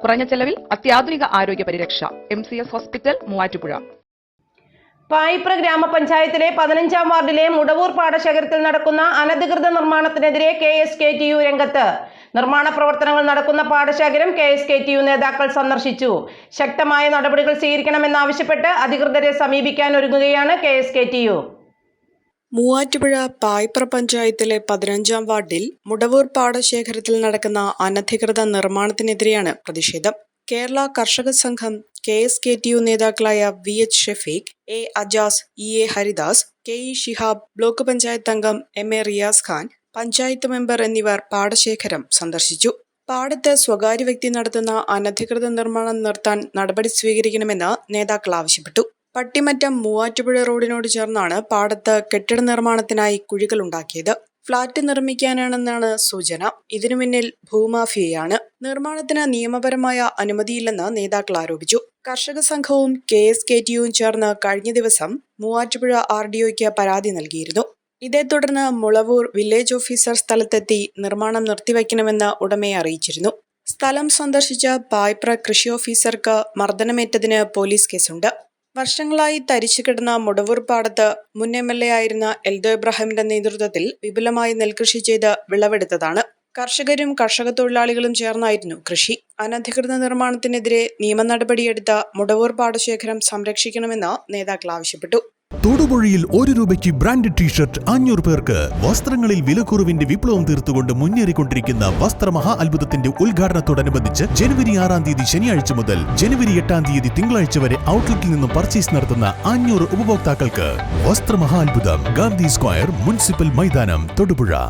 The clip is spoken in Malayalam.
കുറഞ്ഞ ചെലവിൽ അത്യാധുനിക ആരോഗ്യ പരിരക്ഷ. M C S hospital Muvattupuzha. Payipra ഗ്രാമപഞ്ചായത്തിലെ പതിനഞ്ചാം വാർഡിലെ മുടവൂർ പാടശേഖരത്തിൽ നടക്കുന്ന അനധികൃത നിർമ്മാണത്തിനെതിരെ K S K T U രംഗത്ത്. നിർമ്മാണ പ്രവർത്തനങ്ങൾ നടക്കുന്ന പാടശേഖരം K S K T U നേതാക്കൾ സന്ദർശിച്ചു. ശക്തമായ നടപടികൾ സ്വീകരിക്കണമെന്നാവശ്യപ്പെട്ട് അധികൃതരെ സമീപിക്കാൻ ഒരുങ്ങുകയാണ് K S K T U Muvattupuzha Payipra പഞ്ചായത്തിലെ പതിനഞ്ചാം വാർഡിൽ മുടവൂർ പാടശേഖരത്തിൽ നടക്കുന്ന അനധികൃത നിർമ്മാണത്തിനെതിരെയാണ് പ്രതിഷേധം. Kerala Karshaka Sangham K S K T U നേതാക്കളായ V H Shefeeq A Ajas E A Haridas K E Shihab block panchayat അംഗം M A Riyas Khan panchayat member എന്നിവർ പാടശേഖരം സന്ദർശിച്ചു. പാടത്ത് സ്വകാര്യ വ്യക്തി നടത്തുന്ന അനധികൃത നിർമ്മാണം നിർത്താൻ നടപടി സ്വീകരിക്കണമെന്ന് നേതാക്കൾ ആവശ്യപ്പെട്ടു. പട്ടിമറ്റം മൂവാറ്റുപുഴ റോഡിനോട് ചേർന്നാണ് പാടത്ത് കെട്ടിട നിർമ്മാണത്തിനായി കുഴികൾ ഉണ്ടാക്കിയത്. ഫ്ളാറ്റ് നിർമ്മിക്കാനാണെന്നാണ് സൂചന. ഇതിനു പിന്നിൽ ഭൂമാഫിയയാണ്. നിർമ്മാണത്തിന് നിയമപരമായ അനുമതിയില്ലെന്ന് നേതാക്കൾ ആരോപിച്ചു. കർഷക സംഘവും കെ എസ് കെ ടിയും ചേർന്ന് കഴിഞ്ഞ ദിവസം മൂവാറ്റുപുഴ ആർ ഡി ഒയ്ക്ക് പരാതി നൽകിയിരുന്നു. ഇതേ തുടർന്ന് മുളവൂർ വില്ലേജ് ഓഫീസർ സ്ഥലത്തെത്തി നിർമ്മാണം നിർത്തിവെക്കണമെന്ന് ഉടമയെ അറിയിച്ചിരുന്നു. സ്ഥലം സന്ദർശിച്ച പായ്പ്ര കൃഷി ഓഫീസർക്ക് മർദ്ദനമേറ്റതിന് പോലീസ് കേസുണ്ട്. വർഷങ്ങളായി തരിച്ചു കിടന്ന മുടവൂർ പാടത്ത് മുൻ എം എൽ എ ആയിരുന്ന എൽദോ ഇബ്രാഹിമിന്റെ നേതൃത്വത്തിൽ വിപുലമായി നെൽകൃഷി ചെയ്ത് വിളവെടുത്തതാണ്. കർഷകരും കർഷക തൊഴിലാളികളും ചേർന്നായിരുന്നു കൃഷി. അനധികൃത നിർമ്മാണത്തിനെതിരെ നിയമ നടപടിയെടുത്ത മുടവൂർ പാടശേഖരം സംരക്ഷിക്കണമെന്ന് നേതാക്കൾ ആവശ്യപ്പെട്ടു. തൊടുപുഴയിൽ ഒരു രൂപയ്ക്ക് ബ്രാൻഡഡ് ടീഷർട്ട് അഞ്ഞൂറ് പേർക്ക്. വസ്ത്രങ്ങളിൽ വിലക്കുറവിന്റെ വിപ്ലവം തീർത്തുകൊണ്ട് മുന്നേറിക്കൊണ്ടിരിക്കുന്ന വസ്ത്രമഹാ അത്ഭുതത്തിന്റെ ഉദ്ഘാടനത്തോടനുബന്ധിച്ച് ജനുവരി ആറാം തീയതി ശനിയാഴ്ച മുതൽ ജനുവരി എട്ടാം തീയതി തിങ്കളാഴ്ച വരെ ഔട്ട്ലെറ്റിൽ നിന്നും പർച്ചേസ് നടത്തുന്ന അഞ്ഞൂറ് ഉപഭോക്താക്കൾക്ക്. വസ്ത്രമഹാ അത്ഭുതം ഗാന്ധി സ്ക്വയർ മുനിസിപ്പൽ മൈതാനം തൊടുപുഴ.